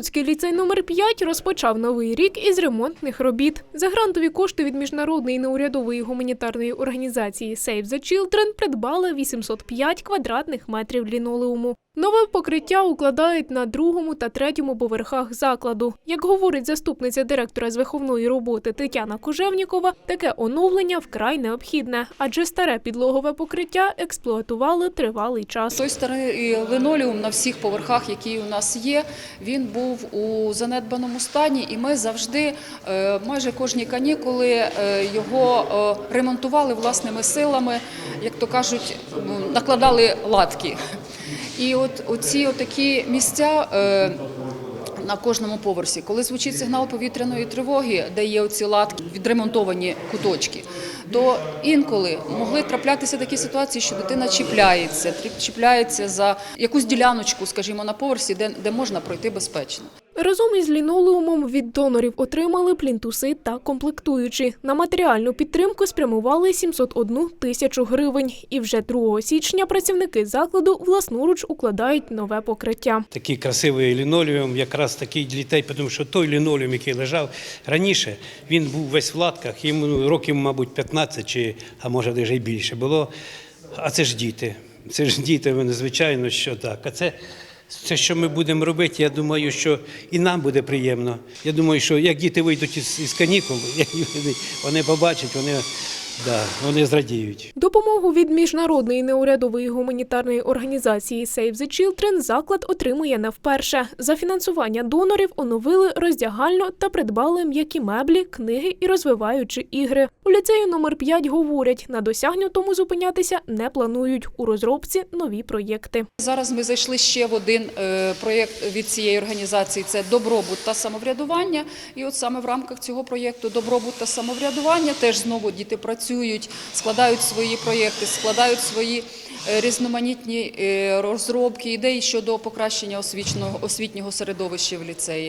Луцький ліцей номер 5 розпочав новий рік із ремонтних робіт. За грантові кошти від міжнародної неурядової гуманітарної організації Save the Children придбали 805 квадратних метрів лінолеуму. Нове покриття укладають на другому та третьому поверхах закладу. Як говорить заступниця директора з виховної роботи Тетяна Кожевнікова, таке оновлення вкрай необхідне, адже старе підлогове покриття експлуатували тривалий час. Той старий линолеум на всіх поверхах, який у нас є, він був у занедбаному стані, і ми завжди, е, майже кожні канікули, е, його е, ремонтували власними силами, як то кажуть, накладали латки. І от оці такі місця. е, на кожному поверсі, коли звучить сигнал повітряної тривоги, де є оці латки, відремонтовані куточки, то інколи могли траплятися такі ситуації, що дитина чіпляється, чіпляється за якусь діляночку, скажімо, на поверсі, де, де можна пройти безпечно. Разом із лінолеумом від донорів отримали плінтуси та комплектуючі. На матеріальну підтримку спрямували 701 тисячу гривень. І вже 2 січня працівники закладу власноруч укладають нове покриття. Такий красивий лінолеум, якраз такий для дітей, тому що той лінолеум, який лежав раніше, він був весь в латках, йому років, мабуть, 15 чи, а може, навіть і більше було. А це ж діти. Це ж діти, вони, звичайно, що так. А це, це, що ми будемо робити, я думаю, що і нам буде приємно. Я думаю, що як діти вийдуть із, із канікул, вони побачать, вони, да, вони зрадіють. Допомогу від міжнародної неурядової гуманітарної організації Save the Children заклад отримує не вперше. За фінансування донорів оновили роздягальню та придбали м'які меблі, книги і розвиваючі ігри. У ліцею номер 5 говорять, на досягнутому зупинятися не планують. У розробці нові проєкти. Зараз ми зайшли ще в один е, проєкт від цієї організації це добробут та самоврядування. І от саме в рамках цього проєкту добробут та самоврядування теж знову діти працюють, складають свої проєкти, складають свої е, різноманітні е, розробки, ідеї щодо покращення освітнього середовища в ліцеї.